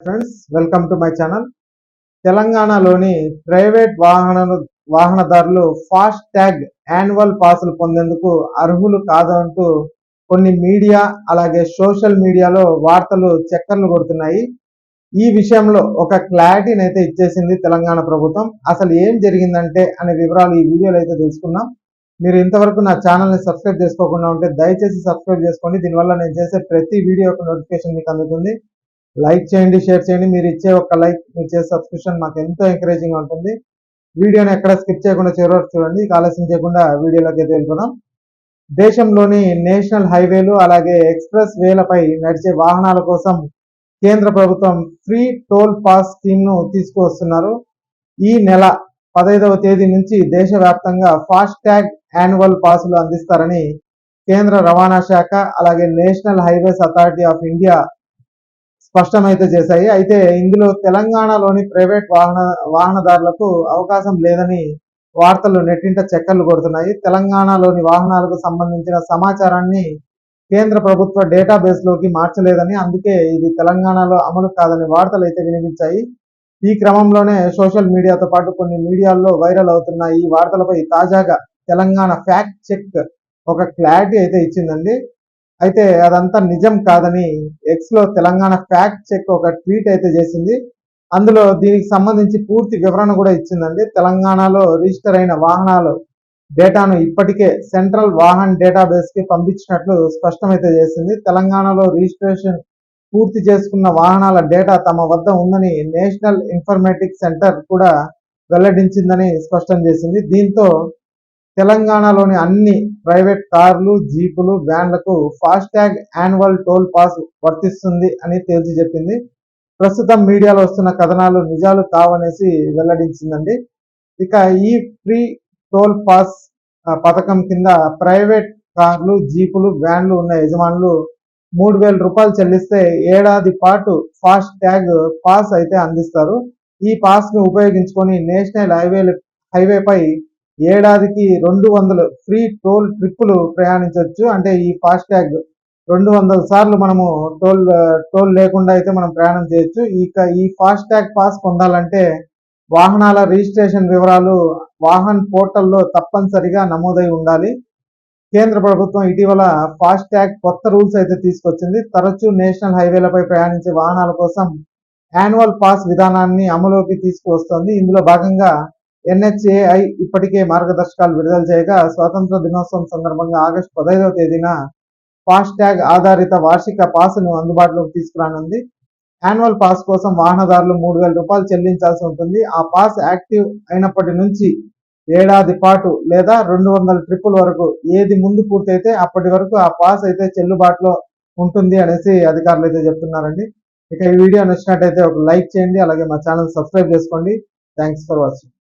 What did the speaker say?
Friends welcome to my channel తెలంగాణలోని private వాహన వాహనదారులు ఫాస్ట్ ట్యాగ్ యాన్యువల్ పాసులు పొందేందుకు అర్హులు కాదంటూ కొన్ని మీడియా అలాగే సోషల్ మీడియాలో వార్తలు చక్కర్లు కొడుతున్నాయి. ఈ విషయంలో ఒక క్లారిటీని అయితే ఇచ్చేసింది తెలంగాణ ప్రభుత్వం. అసలు ఏం జరిగిందంటే అనే వివరాలు ఈ వీడియోలో అయితే తెలుసుకున్నాం మీరు ఇంతవరకు నా ఛానల్ని సబ్స్క్రైబ్ చేసుకోకుండా ఉంటే దయచేసి సబ్స్క్రైబ్ చేసుకోండి. దీనివల్ల నేను చేసే ప్రతి వీడియో యొక్క నోటిఫికేషన్ మీకు అందుతుంది. లైక్ చేయండి షేర్ చేయండి. మీరు ఇచ్చే ఒక లైక్ మీరు ఇచ్చే సబ్స్క్రిప్షన్ మాకు ఎంతో ఎంకరేజింగ్ ఉంటుంది. వీడియోని ఎక్కడ స్కిప్ చేయకుండా చివరి చూడండి. ఆలస్యం చేయకుండా వీడియోలోకి అయితే దేశంలోని నేషనల్ హైవేలు అలాగే ఎక్స్ప్రెస్ వేలపై నడిచే వాహనాల కోసం కేంద్ర ప్రభుత్వం ఫ్రీ టోల్ పాస్ స్కీమ్ను తీసుకువస్తున్నారు. ఈ నెల పదహైదవ తేదీ నుంచి దేశవ్యాప్తంగా ఫాస్ట్ ట్యాగ్ యాన్యువల్ పాసులు అందిస్తారని కేంద్ర రవాణా శాఖ అలాగే National Highways Authority of India స్పష్టమైతే చేశాయి. అయితే ఇందులో తెలంగాణలోని ప్రైవేట్ వాహన వాహనదారులకు అవకాశం లేదని వార్తలు నెట్టింట చక్కర్లు కొడుతున్నాయి. తెలంగాణలోని వాహనాలకు సంబంధించిన సమాచారాన్ని కేంద్ర ప్రభుత్వ డేటాబేస్లోకి మార్చలేదని అందుకే ఇది తెలంగాణలో అమలు కాదని వార్తలు అయితే వినిపించాయి. ఈ క్రమంలోనే సోషల్ మీడియాతో పాటు కొన్ని మీడియాల్లో వైరల్ అవుతున్న ఈ వార్తలపై తాజాగా తెలంగాణ ఫ్యాక్ట్ చెక్ ఒక క్లారిటీ అయితే ఇచ్చిందండి. అయితే అదంతా నిజం కాదని ఎక్స్లో తెలంగాణ ఫ్యాక్ట్ చెక్ ఒక ట్వీట్ అయితే చేసింది. అందులో దీనికి సంబంధించి పూర్తి వివరణ కూడా ఇచ్చిందండి. తెలంగాణలో రిజిస్టర్ అయిన వాహనాలు డేటాను ఇప్పటికే సెంట్రల్ వాహన్ డేటాబేస్కి పంపించినట్లు స్పష్టమైతే చేసింది. తెలంగాణలో రిజిస్ట్రేషన్ పూర్తి చేసుకున్న వాహనాల డేటా తమ వద్ద ఉందని నేషనల్ ఇన్ఫర్మేటిక్ సెంటర్ కూడా వెల్లడించిందని స్పష్టం చేసింది. దీంతో తెలంగాణలోని అన్ని ప్రైవేట్ కార్లు జీపులు వ్యాన్లకు ఫాస్టాగ్ యాన్యువల్ టోల్ పాస్ వర్తిస్తుంది అని తేల్చి చెప్పింది. ప్రస్తుతం మీడియాలో వస్తున్న కథనాలు నిజాలు కావనేసి వెల్లడించిందండి. ఇక ఈ ఫ్రీ టోల్ పాస్ పథకం కింద ప్రైవేట్ కార్లు జీపులు వ్యాన్లు ఉన్న యజమానులు మూడు వేల రూపాయలు చెల్లిస్తే ఏడాది పాటు ఫాస్ట్ ట్యాగ్ పాస్ అయితే అందిస్తారు. ఈ పాస్ను ఉపయోగించుకొని నేషనల్ హైవే హైవేపై ఏడాదికి రెండు వందలు ఫ్రీ టోల్ ట్రిప్పులు ప్రయాణించవచ్చు. అంటే ఈ ఫాస్ట్ ట్యాగ్ రెండు వందల సార్లు మనము టోల్ టోల్ లేకుండా అయితే మనం ప్రయాణం చేయొచ్చు. ఇక ఈ ఫాస్ట్ ట్యాగ్ పాస్ పొందాలంటే వాహనాల రిజిస్ట్రేషన్ వివరాలు వాహన్ పోర్టల్లో తప్పనిసరిగా నమోదై ఉండాలి. కేంద్ర ప్రభుత్వం ఇటీవల ఫాస్ట్ ట్యాగ్ కొత్త రూల్స్ అయితే తీసుకొచ్చింది. తరచూ నేషనల్ హైవేలపై ప్రయాణించే వాహనాల కోసం యాన్యువల్ పాస్ విధానాన్ని అమలులోకి తీసుకువస్తోంది. ఇందులో భాగంగా ఎన్హెచ్ఏఐ ఇప్పటికే మార్గదర్శకాలు విడుదల చేయగా స్వాతంత్ర దినోత్సవం సందర్భంగా ఆగస్టు పదహైదవ తేదీన ఫాస్ట్ట్యాగ్ ఆధారిత వార్షిక పాస్ను అందుబాటులోకి తీసుకురానుంది. యాన్యువల్ పాస్ కోసం వాహనదారులు మూడు వేల రూపాయలు చెల్లించాల్సి ఉంటుంది. ఆ పాస్ యాక్టివ్ అయినప్పటి నుంచి ఏడాది పాటు లేదా రెండు వందల ట్రిప్పుల వరకు ఏది ముందు పూర్తయితే అప్పటి వరకు ఆ పాస్ అయితే చెల్లుబాటులో ఉంటుంది అనేసి అధికారులు అయితే చెప్తున్నారండి. ఇక ఈ వీడియో నచ్చినట్టయితే ఒక లైక్ చేయండి అలాగే మా ఛానల్ సబ్స్క్రైబ్ చేసుకోండి. Thanks for watching.